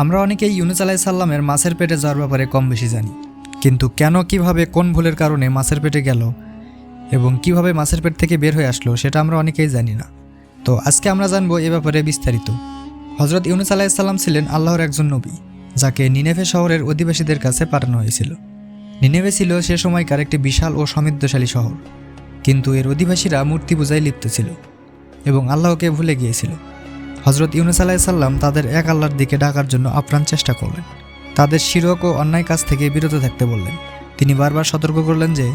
আমরা অনেকেই ইউনুস আলাহি সাল্লামের মাছের পেটে যাওয়ার ব্যাপারে কম বেশি জানি। কিন্তু কেন কীভাবে কোন ভুলের কারণে মাছের পেটে গেল এবং কীভাবে মাছের পেট থেকে বের হয়ে আসলো সেটা আমরা অনেকেই জানি না। তো আজকে আমরা জানব এ ব্যাপারে বিস্তারিত। হজরত ইউনুস আলাহিসাল্লাম ছিলেন আল্লাহর একজন নবী, যাকে নিনেভে শহরের অধিবাসীদের কাছে পাঠানো হয়েছিল। নিনেভে ছিল সে সময়কার একটি বিশাল ও সমৃদ্ধশালী শহর, কিন্তু এর অধিবাসীরা মূর্তি পূজায় লিপ্ত ছিল এবং আল্লাহকে ভুলে গিয়েছিল। হজরত ইউনুস আলাহিসাল্লাম তাদের এক আল্লাহর দিকে ডাকার জন্য আপ্রাণ চেষ্টা করলেন। তাদের শিরক ও অন্যায় কাজ থেকে বিরত থাকতে বললেন। তিনি বারবার সতর্ক করলেন যে,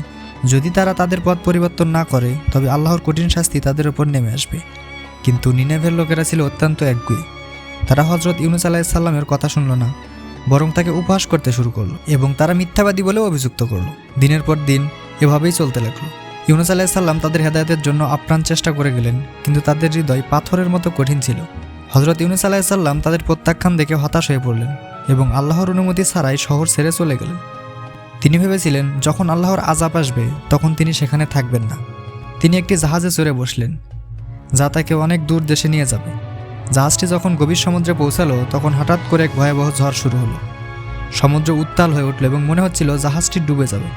যদি তারা তাদের পথ পরিবর্তন না করে, তবে আল্লাহর কঠিন শাস্তি তাদের উপর নেমে আসবে। কিন্তু নিনেভের লোকেরা ছিল অত্যন্ত একগুই তারা হজরত ইউনুস আলাহিসাল্লামের কথা শুনল না, বরং তাকে উপহাস করতে শুরু করল এবং তারা মিথ্যাবাদী বলেও অভিযুক্ত করল। দিনের পর দিন এভাবেই চলতে লাগল। ইউনুস আলাহিসাল্লাম তাদের হেদায়তের জন্য আপ্রাণ চেষ্টা করে গেলেন, কিন্তু তাদের হৃদয় পাথরের মতো কঠিন ছিল। হজরত ইউনুস আলাহিসাল্লাম তাদের প্রত্যাখ্যান দেখে হতাশ হয়ে পড়লেন এবং আল্লাহর অনুমতি ছাড়াই শহর ছেড়ে চলে গেলেন। তিনি ভেবেছিলেন, যখন আল্লাহর আজাব আসবে, তখন তিনি সেখানে থাকবেন না। তিনি একটি জাহাজে চড়ে বসলেন, যা তাকে অনেক দূর দেশে নিয়ে যাবে। জাহাজটি যখন গভীর সমুদ্রে পৌঁছালো, তখন হঠাৎ করে এক ভয়াবহ ঝড় শুরু হলো। সমুদ্র উত্তাল হয়ে উঠল এবং মনে হচ্ছিল জাহাজটি ডুবে যাবে।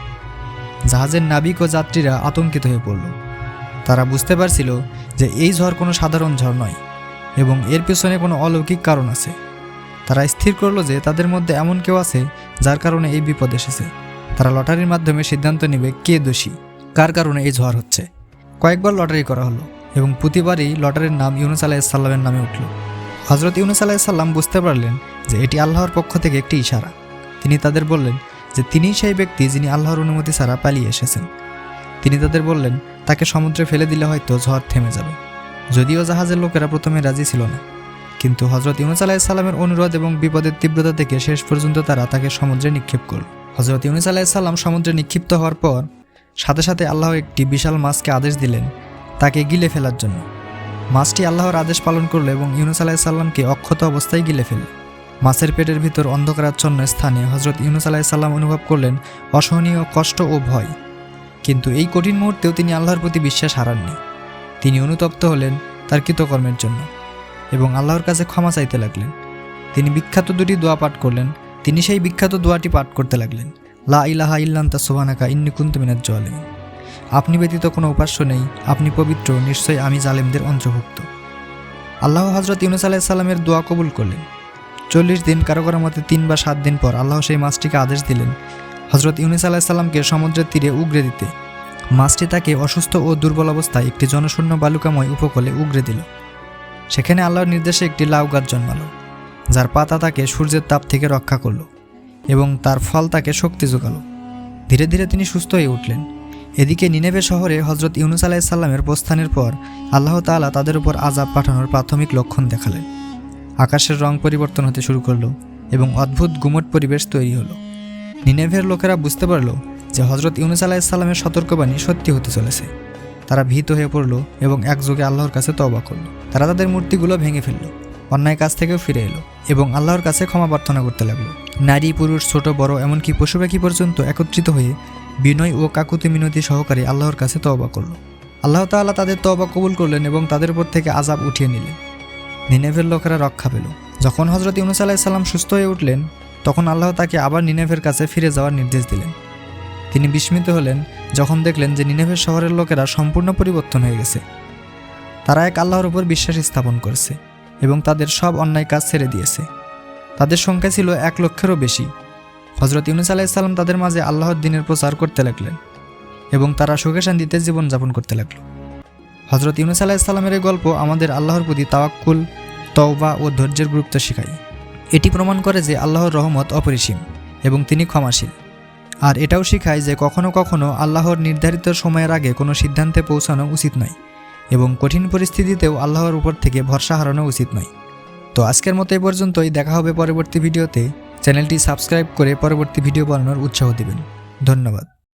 জাহাজের নাবিক ও যাত্রীরা আতঙ্কিত হয়ে পড়ল। তারা বুঝতে পারছিল যে এই ঝড় কোনো সাধারণ ঝড় নয় এবং এর পেছনে কোনো অলৌকিক কারণ আছে। তারা স্থির করল যে তাদের মধ্যে এমন কেউ আছে যার কারণে এই বিপদ এসেছে। তারা লটারির মাধ্যমে সিদ্ধান্ত নেবে কে দোষী, কার কারণে এই ঝড় হচ্ছে। কয়েকবার লটারি করা হলো এবং প্রতিবারই লটারির নাম ইউনুস আলাহিসাল্লামের নামে উঠল। হজরত ইউনুস আলাহিসাল্লাম বুঝতে পারলেন যে এটি আল্লাহর পক্ষ থেকে একটি ইশারা। তিনি তাদের বললেন যে তিনিই সেই ব্যক্তি যিনি আল্লাহর অনুমতি ছাড়া পালিয়ে এসেছেন। তিনি তাদের বললেন, তাকে সমুদ্রে ফেলে দিলে হয়তো ঝড় থেমে যাবে। যদিও জাহাজের লোকেরা প্রথমে রাজি ছিল না। কিন্তু হজরত ইউনুস আলাহিসাল্লামের অনুরোধ এবং বিপদের তীব্রতা থেকে শেষ পর্যন্ত তারা তাকে সমুদ্রে নিক্ষেপ করল। হজরত ইউনুস আলাহিসাল্লাম সমুদ্রে নিক্ষিপ্ত হওয়ার পর সাথে সাথে আল্লাহ একটি বিশাল মাছকে আদেশ দিলেন তাকে গিলে ফেলার জন্য। মাছটি আল্লাহর আদেশ পালন করল এবং ইউনুস আলাহিসাল্লামকে অক্ষত অবস্থায় গিলে ফেলল। মাছের পেটের ভিতর অন্ধকারাচ্ছন্ন স্থানে হজরত ইউনুস আলাহিসাল্লাম অনুভব করলেন অসহনীয় কষ্ট ও ভয়। কিন্তু এই কঠিন মুহূর্তেও তিনি আল্লাহর প্রতি বিশ্বাস হারাননি। তিনি অনুতপ্ত হলেন তার কৃতকর্মের জন্য এবং আল্লাহর কাছে ক্ষমা চাইতে লাগলেন। তিনি বিখ্যাত দুটি দোয়া পাঠ করলেন। তিনি সেই বিখ্যাত দোয়াটি পাঠ করতে লাগলেন। লা ইলাহা ইল্লান্তা সোহানাকা ইন্নি কুন্তমিনার জলেম আপনি ব্যতীত কোনো উপাস্য নেই। আপনি পবিত্র, নিশ্চয়ই আমি জালেমদের অন্তর্ভুক্ত। আল্লাহ হজরত ইউনুস আলাহিসাল্লামের দোয়া কবুল করলেন। চল্লিশ দিন কারও কারও মতে তিন বা সাত দিন পর আল্লাহ সেই মাছটিকে আদেশ দিলেন। হজরত ইউনুস আলাহিসাল্লামকে সমুদ্রের তীরে উগরে দিতে। মাছটি তাকে অসুস্থ ও দুর্বল অবস্থায় একটি জনশূন্য বালুকাময় উপকূলে উগরে দিল। সেখানে আল্লাহর নির্দেশে একটি লাউ গাছ জন্মালো, যার পাতা তাকে সূর্যের তাপ থেকে রক্ষা করল এবং তার ফল তাকে শক্তি যোগালো। ধীরে ধীরে তিনি সুস্থ হয়ে উঠলেন। এদিকে নিনেবে শহরে হজরত ইউনুস আলাহিসাল্লামের প্রস্থানের পর আল্লাহ তাআলা তাদের উপর আজাব পাঠানোর প্রাথমিক লক্ষণ দেখালেন। আকাশের রং পরিবর্তন হতে শুরু করল এবং অদ্ভুত গুমট পরিবেশ তৈরি হলো। নিনেভের লোকেরা বুঝতে পারল যে হজরত ইউনুস আলাহিসাল্লামের সতর্কবাণী সত্যি হতে চলেছে। তারা ভীত হয়ে পড়ল এবং একযোগে আল্লাহর কাছে তওবা করল। তারা তাদের মূর্তিগুলো ভেঙে ফেলল, অন্যায় কাজ থেকেও ফিরে এলো এবং আল্লাহর কাছে ক্ষমা প্রার্থনা করতে লাগল। নারী, পুরুষ, ছোট, বড় এমনকি পশু পাখি পর্যন্ত একত্রিত হয়ে বিনয় ও কাকুতি মিনতি সহকারে আল্লাহর কাছে তওবা করল। আল্লাহ তাআলা তাদের তওবা কবুল করলেন এবং তাদের উপর থেকে আজাব উঠিয়ে নিলেন। নিনেভের লোকেরা রক্ষা পেল। যখন হজরত ইউনুস আলাহিসাল্লাম সুস্থ হয়ে উঠলেন, তখন আল্লাহ তাকে আবার নিনেভের কাছে ফিরে যাওয়ার নির্দেশ দিলেন। তিনি বিস্মিত হলেন, যখন দেখলেন যে নিনেভের শহরের লোকেরা সম্পূর্ণ পরিবর্তন হয়ে গেছে। তারা এক আল্লাহর উপর বিশ্বাস স্থাপন করেছে এবং তাদের সব অন্যায় কাজ ছেড়ে দিয়েছে। তাদের সংখ্যা ছিল এক লক্ষেরও বেশি। হজরত ইউনুস আলাহিসাল্লাম তাদের মাঝে আল্লাহর দিনের প্রচার করতে লাগলেন এবং তারা সুখে শান্তিতে জীবনযাপন করতে লাগল। হজরত ইউনুস আলাহিসাল্লামের গল্প আমাদের আল্লাহর প্রতি তাওয়াক্কুল, তওবা ও ধৈর্যের গুরুত্ব শেখায়। এটি প্রমাণ করে যে আল্লাহর রহমত অপরিসীম এবং তিনি ক্ষমাশীল। আর এটাও শেখায় যে কখনো কখনো আল্লাহর নির্ধারিত সময়ের আগে কোনো সিদ্ধান্তে পৌঁছানো উচিত নয় এবং কঠিন পরিস্থিতিতেও আল্লাহর উপর থেকে ভরসা হারানো উচিত নয়। তো আজকের মতো এই পর্যন্তই। দেখা হবে পরবর্তী ভিডিওতে। চ্যানেলটি সাবস্ক্রাইব করে পরবর্তী ভিডিও বানানোর উৎসাহ দেবেন। ধন্যবাদ।